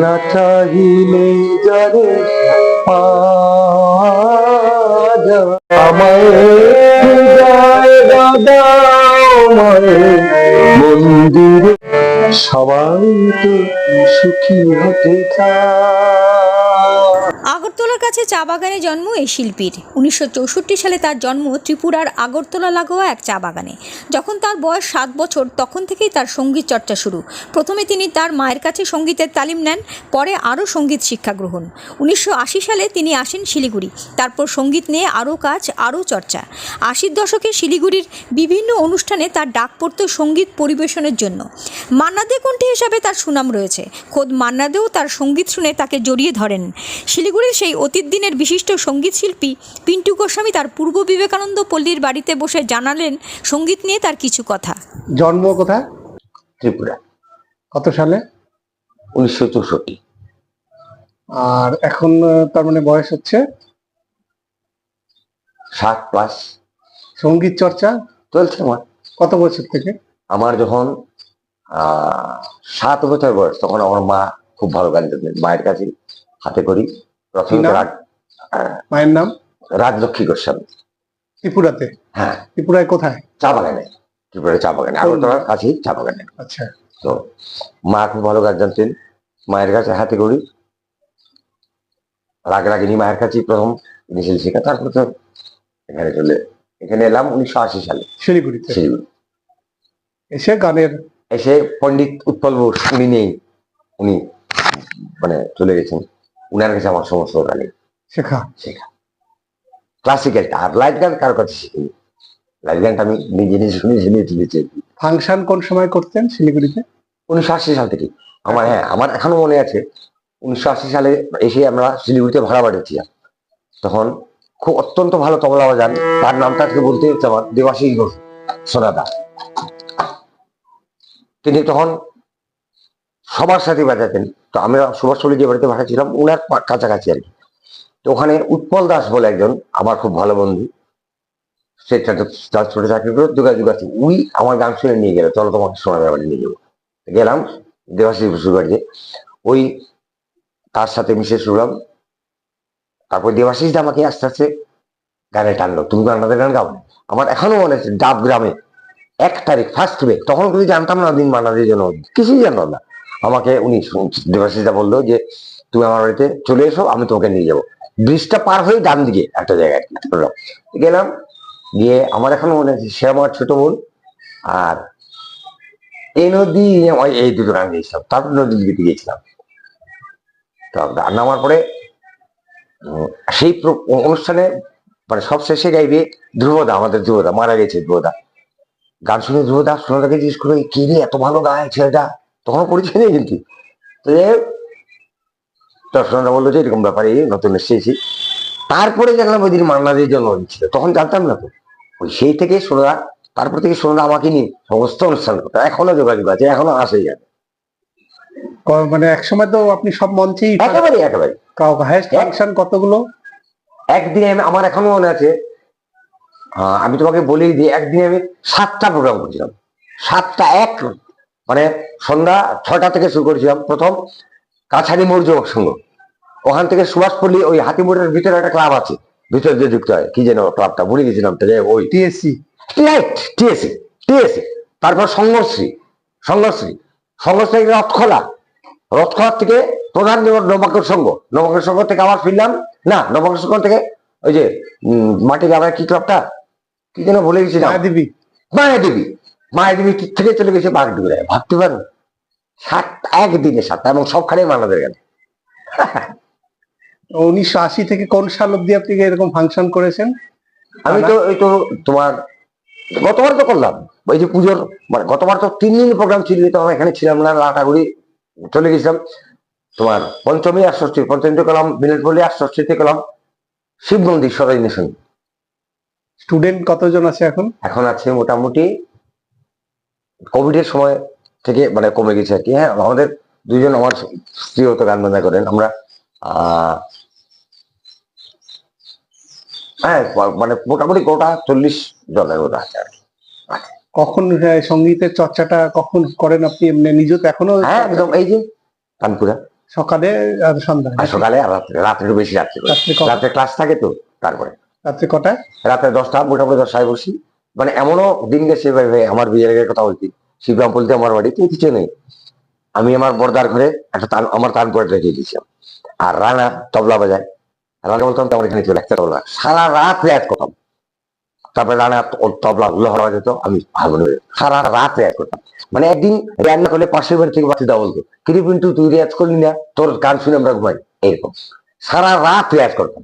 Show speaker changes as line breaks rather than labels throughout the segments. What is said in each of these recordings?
না চাহিলে যারে আমায় মন্দিরে সবাই তো সুখী হতে চায়।
আগরতলার কাছে চা বাগানে জন্ম এই শিল্পীর। উনিশশো চৌষট্টি সালে তার জন্ম ত্রিপুরার আগরতলা লাগোয়া এক চা বাগানে। যখন তার বয়স সাত বছর, তখন থেকেই তার সংগীত চর্চা শুরু। প্রথমে তিনি তার মায়ের কাছে সঙ্গীতের তালিম নেন, পরে আরও সংগীত শিক্ষা গ্রহণ। উনিশশো আশি সালে তিনি আসেন শিলিগুড়ি। তারপর সংগীত নিয়ে আরও কাজ, আরও চর্চা। আশির দশকে শিলিগুড়ির বিভিন্ন অনুষ্ঠানে তার ডাক পড়ত সংগীত পরিবেশনের জন্য। মান্নাদে কণ্ঠী হিসাবে তার সুনাম রয়েছে। খোদ মান্নাদেও তার সংগীত শুনে তাকে জড়িয়ে ধরেন। শিলিগুড়ির সেই অতীত দিনের বিশিষ্ট সংগীত শিল্পী পিন্টু গোস্বামী তার পূর্ব বিবেকানন্দ পল্লীর বাড়িতে বসে জানালেন সংগীত নিয়ে তার কিছু কথা।
জন্ম কোথায়?
ত্রিপুরা।
কত সালে?
উনিশশো চৌষট্টি।
আর এখন তার মানে বয়স হচ্ছে?
সাত প্লাস।
সংগীত চর্চা?
চলছে আমার।
কত বছর থেকে?
আমার যখন আহ, সাত বছর বয়স তখন আমার মা খুব ভালো গান মায়ের কাছে হাতে করি।
মায়ের নাম?
রাজলক্ষ্মী গোস্বামী।
ত্রিপুরাতে?
হ্যাঁ।
ত্রিপুরায় কোথায়?
চা বাগানে। ত্রিপুরা চা বাগানে। আগরতলার কাছেই চা বাগানে।
আচ্ছা।
তো মা খুব ভালো গান জানতেন। মায়ের কাছে হাতে করি রাগ রাগিনী মায়ের কাছেই প্রথম মিছিল শেখা তারপর তো এখানে চলে এখানে এলাম উনিশশো আশি সালে।
শিলিগুড়িতে?
শিলিগুড়ি।
এসে গানের
এসে পণ্ডিত উৎপল বোস উনি নেই। উনি মানে চলে গেছেন। উনার কাছে আমার সমস্ত গানে
শেখা।
শেখা। ক্লাসিক্যালটা আর লাইট গান কারও কাছে শিখিনি। লাইট গানটা আমি নিজে নিজে শুনে শুনে তুলেছি
ফাংশন কোন সময় করতেন শিলিগুড়িতে?
উনিশশো আশি সাল থেকে। আমার হ্যাঁ আমার এখনও মনে আছে। উনিশশো আশি সালে এসে আমরা শিলিগুড়িতে ভাড়া বাড়িয়েছিলাম। তখন খুব অত্যন্ত ভালো তবলা বাজান। তার নামটা আজকে বলতে হচ্ছে আমার দেবাশিস ঘোষ সোনাদা। তিনি তখন সবার সাথে বাজাতেন তো আমরা সুভাষপল্লী যে বাড়িতে ভাড়া ছিলাম, উনার কাছাকাছি আর কি। তো ওখানে উৎপল দাস বলে একজন, আমার খুব ভালো বন্ধু, সে ট্রান্সপোর্টে চাকরি করে যোগাযোগ আছে। উই আমার গান শুনে নিয়ে গেল, চলো তোমাকে সোনাদার বাড়ি নিয়ে যাব। গেলাম, দেবাশিস বসুর বাড়িতে। ওই তার সাথে মিশে শুনলাম। তারপর দেবাশিস আমাকে আস্তে আস্তে গানে টানলো। তুমি গানটাতে গান গাও? আমার এখনও মনে আছে, ডাব গ্রামে, এক তারিখ ফার্স্ট মে তখন কিন্তু জানতাম না দিন মানাদের জন্য। কিছুই জানতাম না। আমাকে উনি দেবাশিস বলল যে, তুমি আমার বাড়িতে চলে এসো, আমি তোমাকে নিয়ে যাব। ব্রিজটা পার হয়ে ডান দিকে একটা জায়গায় গেলাম, গিয়ে আমার এখনও মনে আছে সে আমার ছোট বোন, আর এই নদী এই দুটো গান গেছিলাম তারপর নদীর দিকে গিয়েছিলাম। তো গান নামার পরে সেই অনুষ্ঠানে মানে সব শেষে গাইবে ধ্রুবদা, আমাদের ধ্রুবদা, মারা গেছে ধ্রুবদা। গান শুনে ধ্রুবদা সোনাদাকে জিজ্ঞেস করে কে রে, এত ভালো গায় ছেলেটা? তখন পরিচয় নেই কিন্তু। তো সোনাদা বলল যে এরকম ব্যাপারে নতুন এসেছি তারপরে জানলাম ওই দিন মান্নাদের জন্য ছিল তখন জানতাম না তো। ওই সেই থেকে সোনাদা তারপর থেকে সোনাদা আমাকে নিয়ে সমস্ত অনুষ্ঠান করতো। এখনও যোগাযোগ আছে এখনও আসে
ক- মানে এক সময় তো আপনি সব মঞ্চেই
একেবারে একেবারে
হাইস্ট ফাংশন কতগুলো?
একদিনে আমি আমার এখনও মনে আছে আমি তোমাকে বলেই দিই একদিনে আমি সাতটা প্রোগ্রাম করছিলাম। সাতটা এক মানে সন্ধ্যা ছটা থেকে শুরু করেছিলাম প্রথম কাছারি মোড় যুবক সংঘ। ওখান থেকে সুভাষপল্লী ওই হাতিমোড়ের ভিতরে একটা ক্লাব আছে ভিতরে যে যুক্ত হয় কি যেন ক্লাবটা ভুলে গেছিলাম ওই।
টিএসসি।
রাইট টিএসি টিএসি তারপর সংঘশ্রী সংঘশ্রী সংঘশ্রী রথখোলা। রথখোলা থেকে প্রধান নবাকর সংঘ নবাকর সংঘ থেকে আবার ফিরলাম। না নবাকর সংঘ থেকে ওই যে মাটি গ্রামের কি ক্লাবটা? কি যেন ভুলে গেছিলাম
মায়াদেবী।
মায়া দেবী মায়া থেকে চলে গেছে বাগডুগরায় ভাবতে পারো? সাত একদিনে সাতটা এবং সবখানে মানাদের গেল
উনিশশো আশি থেকে কোন সাল অব্দি আপনি এরকম ফাংশন করেছেন?
আমি তো ওই তো তোমার গতবার তো করলাম। ওই যে পুজোর মানে গতবার তো তিন দিন প্রোগ্রাম ছিল তো আমি এখানে ছিলাম না লাটাগুড়ি চলে গেছিলাম। তোমার পঞ্চমী আর ষষ্ঠী পঞ্চমীতে করলাম মিনিটপল্লী আর ষষ্ঠীতে করলাম শিব মন্দির সরাই নেশন
স্টুডেন্ট কতজন আছে এখন?
এখন আছে মোটামুটি কোভিড এর সময় থেকে মানে কমে গেছে আর কি। হ্যাঁ আমাদের দুইজন আমার স্ত্রীও তো গান বাজনা করেন আমরা হ্যাঁ মানে মোটামুটি গোটা চল্লিশ জনের আছে আর কি।
কখন সঙ্গীতের চর্চাটা কখন করেন আপনি? এমনি নিজে তো এখনও
হ্যাঁ একদম এই যে কানপুরা।
সকালে আর সন্ধ্যায়?
সকালে আর রাত্রে রাত্রে বেশি রাত্রে?
রাত্রে
ক্লাস থাকে তো তারপরে।
রাত্রে কটায়?
রাত্রে দশটা মোটামুটি দশটায় বসি। মানে এমনও দিন গেছে ভাই আমার বিয়ের আগে কথা বলছি। শিবরাম বলতে আমার বাড়ি তুমি কিছু নেই। আমি আমার বর্দার ঘরে একটা তান, আমার তান করে রেখে দিয়েছিলাম আর রানা তবলা বাজায়। রানা বলতাম তো আমার এখানে চলে একটা তবলা সারা রাত রেয়াজ করতাম তারপরে রানা তবলা লোহার বাজাতো আমি হারমোনিয়াম সারা রাত রেয়াজ করতাম মানে একদিন রান্না করলে পাশের বাড়ি থেকে বাচ্চা বলতো কিন্তু কিন্তু তুই রেয়াজ করলি না? তোর গান শুনে আমরা ঘুমাই। এরকম। সারা রাত রেয়াজ করতাম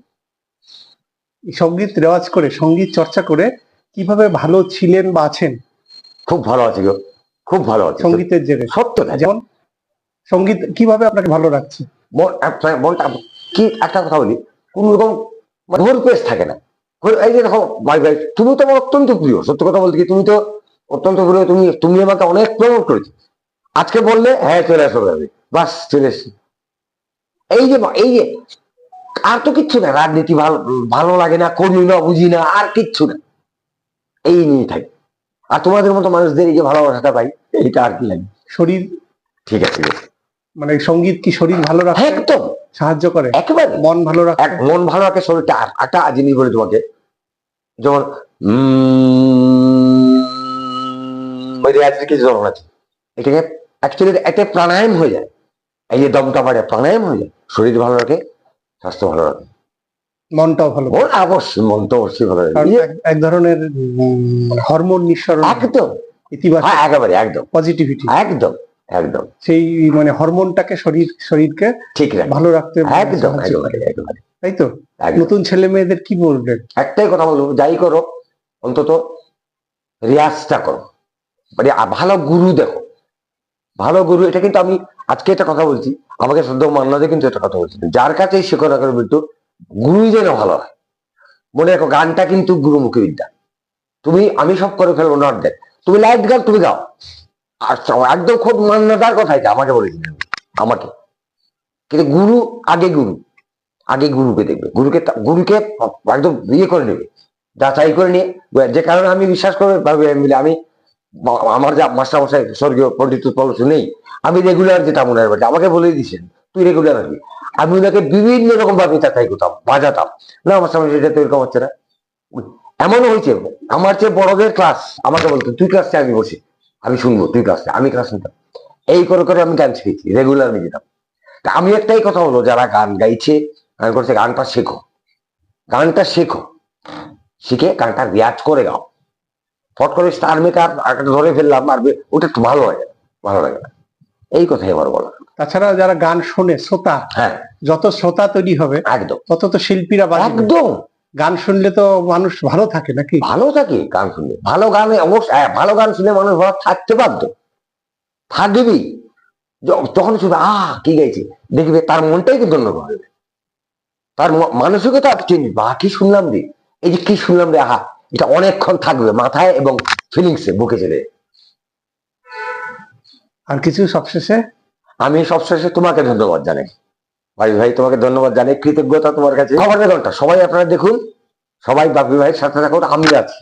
সংগীত রেওয়াজ করে, সংগীত চর্চা করে কীভাবে ভালো ছিলেন বা আছেন?
খুব ভালো আছে গো। খুব ভালো আছি।
সঙ্গীতের জেরে
সত্য না
যেমন সংগীত কীভাবে আপনাকে ভালো রাখছে
মন মনটা কি একটা কথা বলি। কোন রকম ঘোর পেশ থাকে না। এই যে দেখো ভাই ভাই তুমি তো আমার অত্যন্ত প্রিয়। সত্য কথা বলতে কি তুমি তো অত্যন্ত প্রিয়। তুমি তুমি আমাকে অনেক প্রমোট করেছ। আজকে বললে হ্যাঁ চলে আসো যাবে বাস চলে এসছি। এই যে এই যে আর তো কিচ্ছু না। রাজনীতি ভালো ভালো লাগে না কর্মী না বুঝি না আর কিচ্ছু না। এই নিয়ে থাকি। আর তোমাদের মতো মানুষদের এই যে ভালোবাসাটা পাই এটা আর কি লাগে?
শরীর?
ঠিক আছে
মানে সংগীত কি শরীর ভালো রাখতে
একদম।
সাহায্য করে?
একেবারে।
মন ভালো
এক মন ভালো রাখে শরীরটা। একটা জিনিস বলি তোমাকে। যেমন আছে এটাকে অ্যাকচুয়ালি একটা প্রাণায়াম হয়ে যায়। এই যে দমটা বাড়ে প্রাণায়াম হয়ে যায়। শরীর ভালো রাখে স্বাস্থ্য ভালো রাখে।
মনটাও ভালো
মন অবশ্যই মন তো অবশ্যই ভালো
এক- ধরনের মানে হরমোন নিঃসরণ
একদম।
ইতিবাচক
হ্যাঁ একেবারে একদম।
পজিটিভিটি
একদম একদম।
সেই মানে হরমোনটাকে শরীর শরীরকে
ঠিক
ভালো রাখতে
একদম একেবারে
তাই তো? নতুন ছেলে মেয়েদের কি বলবেন
একটাই কথা বলব যাই করো অন্তত রেয়াজটা করো। মানে ভালো গুরু দেখো। ভালো গুরু এটা কিন্তু আমি আজকে একটা কথা বলছি আমাকে সদ্য মান্নাদে কিন্তু একটা কথা বলছি। যার কাছেই শেখো না করো গুরুই যেন ভালো হয়। মনে রাখো, গানটা কিন্তু গুরুমুখী বিদ্যা। তুমি, আমি সব করে ফেলব নট দেখ তুমি লাইট গান তুমি গাও। আর একদম খুব মান্যতার কথা এটা, আমাকে বলেছিলেন আমাকে। কিন্তু গুরু আগে গুরু। আগে গুরুকে দেখবে। গুরুকে গুরুকে একদম ইয়ে করে নেবে। যাচাই করে নিয়ে, যে কারণে আমি বিশ্বাস করবে, ভাবে আমি আমি, আমার যা মাস্টার মশাই স্বর্গীয় পণ্ডিত নেই। আমি রেগুলার যেতাম ওনার বাড়ি আমাকে বলে দিয়েছেন। তুই রেগুলার আসবি আমি ওনাকে বিভিন্ন রকম ভাবে যাচাই করতাম, বাজাতাম। না মাস্টার মশাই এটা তো এরকম হচ্ছে না। এমনও হয়েছে, আমার চেয়ে বড়দের ক্লাস আমাকে বলতো তুই ক্লাসে আমি বসি, আমি শুনব, তুই ক্লাসে আমি ক্লাস নিতাম। এই করে করে আমি গান শিখেছি রেগুলার আমি যেতাম। তা আমি একটাই কথা বলব, যারা গান গাইছে গান করছে গানটা শেখো গানটা শেখো, শিখে গানটা রিয়াজ করে গাও। ফট করে স্টার মেকার ধরে ফেললাম, আর ওটা ভালো লাগে ভালো লাগে না। এই কথাই আমার বলা
তাছাড়া যারা গান শোনে শ্রোতা
হ্যাঁ।
যত শ্রোতা তৈরি হবে
একদম।
তত তো শিল্পীরা
একদম।
গান শুনলে তো মানুষ ভালো থাকে নাকি?
ভালো থাকে গান শুনলে। ভালো গানে অবশ্যই হ্যাঁ, ভালো গান শুনে মানুষ ভালো থাকতে বাধ্য। থাকবি। যখন শুধু আহ কি গাইছে? দেখবে তার মনটাই কিন্তু অন্য হবে। তার মানসিকতা চেঞ্জ বা কি শুনলাম রে? এই যে কি শুনলাম রে? আহা এটা অনেকক্ষণ থাকবে মাথায় এবং ফিলিংসে বুকে চলে
আর কিছু সবশেষে
আমি সবশেষে তোমাকে ধন্যবাদ জানাই। ভাই ভাই, তোমাকে ধন্যবাদ জানাই। কৃতজ্ঞতা তোমার কাছে। খবরের ঘণ্টা সবাই আপনারা দেখুন। সবাই বাপি ভাইয়ের সাথে থাকুন, আমি আছি।